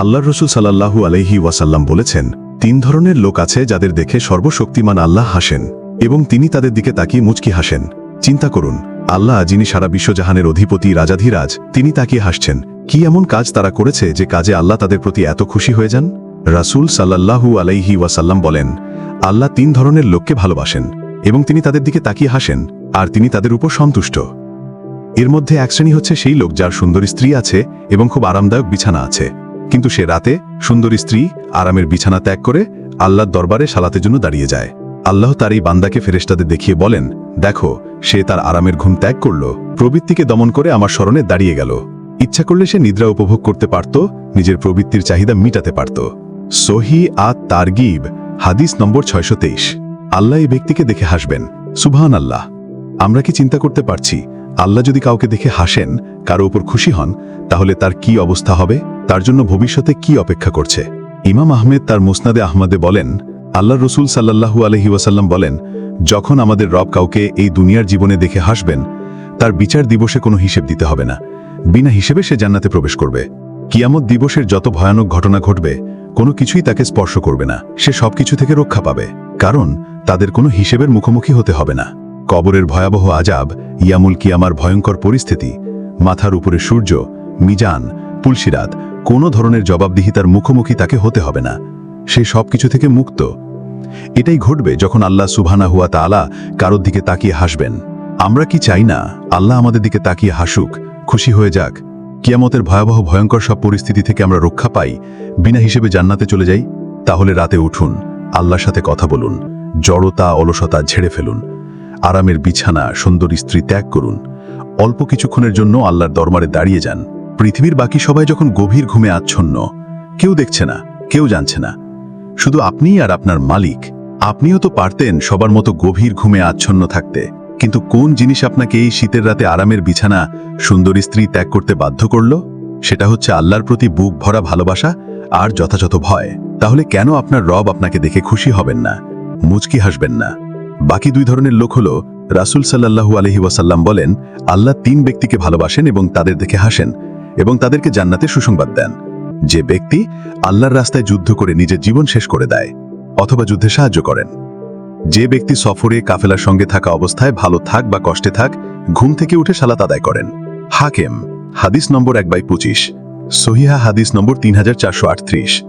আল্লাহ রসুল সাল্লাল্লাহু আলহি ওয়াসাল্লাম বলেছেন, তিন ধরনের লোক আছে যাদের দেখে সর্বশক্তিমান আল্লাহ হাসেন এবং তিনি তাদের দিকে তাকিয়ে মুচকি হাসেন। চিন্তা করুন, আল্লাহ যিনি সারা বিশ্বজাহানের অধিপতি, রাজাধিরাজ, তিনি তাকিয়ে হাসছেন। কি এমন কাজ তারা করেছে যে কাজে আল্লাহ তাদের প্রতি এত খুশি হয়ে যান? রাসূল সাল্লাল্লাহু আলাইহি ওয়াসাল্লাম বলেন, আল্লাহ তিন ধরনের লোককে ভালোবাসেন এবং তিনি তাদের দিকে তাকিয়ে হাসেন, আর তিনি তাদের উপর সন্তুষ্ট। এর মধ্যে এক শ্রেণি হচ্ছে সেই লোক যার সুন্দরী স্ত্রী আছে এবং খুব আরামদায়ক বিছানা আছে। কিন্তু সে রাতে সুন্দরী স্ত্রী আরামের বিছানা ত্যাগ করে আল্লাহর দরবারে সালাতের জন্য দাঁড়িয়ে যায়। আল্লাহ তার এই বান্দাকে ফেরেশতাদের দেখিয়ে বলেন, দেখো, সে তার আরামের ঘুম ত্যাগ করল, প্রবৃত্তিকে দমন করে আমার স্মরণে দাঁড়িয়ে গেল। ইচ্ছা করলে সে নিদ্রা উপভোগ করতে পারত, নিজের প্রবৃত্তির চাহিদা মিটাতে পারত। সহি আত তারগিব, হাদিস নম্বর ছয়শো তেইশ। আল্লাহ এই ব্যক্তিকে দেখে হাসবেন। সুবহান আল্লাহ আমরা কি চিন্তা করতে পারছি? আল্লাহ যদি কাউকে দেখে হাসেন, কারও উপর খুশি হন, তাহলে তার কি অবস্থা হবে? তার জন্য ভবিষ্যতে কি অপেক্ষা করছে? ইমাম আহমেদ তার মুসনাদে আহমদে বলেন আল্লাহ রসুল সাল্লাহু আলহি ওয়াসাল্লাম বলেন, যখন আমাদের রব কাউকে এই দুনিয়ার জীবনে দেখে হাসবেন, তার বিচার দিবসে কোনো হিসেব দিতে হবে না। বিনা হিসেবে সে জান্নাতে প্রবেশ করবে। কিয়ামত দিবসের যত ভয়ানক ঘটনা ঘটবে, কোনো কিছুই তাকে স্পর্শ করবে না। সে সবকিছু থেকে রক্ষা পাবে। কারণ, তাদের কোনো হিসেবের মুখোমুখি হতে হবে না। কবরের ভয়াবহ আজাব ইয়ামুল কিয়ামার ভয়ঙ্কর পরিস্থিতি, মাথার উপরে সূর্য, মিজান পুলসিরাত কোনো ধরনের জবাবদিহিতার মুখোমুখি তাকে হতে হবে না। সে সবকিছু থেকে মুক্ত। এটাই ঘটবে যখন আল্লাহ সুবহানা হুয়া তাআলা কারোর দিকে তাকিয়ে হাসবেন। আমরা কি চাই না? আল্লাহ আমাদের দিকে তাকিয়ে হাসুক। খুশি হয়ে যাক। কিয়ামতের ভয়াবহ ভয়ঙ্কর সব পরিস্থিতি থেকে আমরা রক্ষা পাই। বিনা হিসেবে জান্নাতে চলে যাই। তাহলে রাতে উঠুন। আল্লাহর সাথে কথা বলুন। জড়তা, অলসতা ঝেড়ে ফেলুন। আরামের বিছানা, সুন্দরী স্ত্রী ত্যাগ করুন। অল্প কিছুক্ষণের জন্য আল্লাহর দরবারে দাঁড়িয়ে যান। পৃথিবীর বাকি সবাই যখন গভীর ঘুমে আচ্ছন্ন, কেউ দেখছে না, কেউ জানছে না। শুধু আপনি আর আপনার মালিক। আপনিও তো পারতেন সবার মতো গভীর ঘুমে আচ্ছন্ন থাকতে। কিন্তু কোন জিনিস আপনাকে এই শীতের রাতে আরামের বিছানা, সুন্দরী স্ত্রী ত্যাগ করতে বাধ্য করল? সেটা হচ্ছে আল্লাহর প্রতি বুক ভরা ভালোবাসা আর যথাযথ ভয়। তাহলে কেন আপনার রব আপনাকে দেখে খুশি হবেন না? মুচকি হাসবেন না। বাকি দুই ধরনের লোক হল, রাসুল সাল্লাহু আলহি ওয়াসাল্লাম বলেন, আল্লাহ তিন ব্যক্তিকে ভালোবাসেন এবং তাদের দেখে হাসেন। এবং তাদেরকে জান্নাতে সুসংবাদ দেন। যে ব্যক্তি আল্লাহর রাস্তায় যুদ্ধ করে নিজের জীবন শেষ করে দেয়, অথবা যুদ্ধে সাহায্য করেন। যে ব্যক্তি সফরে কাফেলার সঙ্গে থাকা অবস্থায় ভালো থাক বা কষ্টে থাক, ঘুম থেকে উঠে সালাত আদায় করেন। হাকেম, হাদিস নম্বর এক বাই পঁচিশ, সহিহা হাদিস নম্বর তিন হাজার চারশো আটত্রিশ।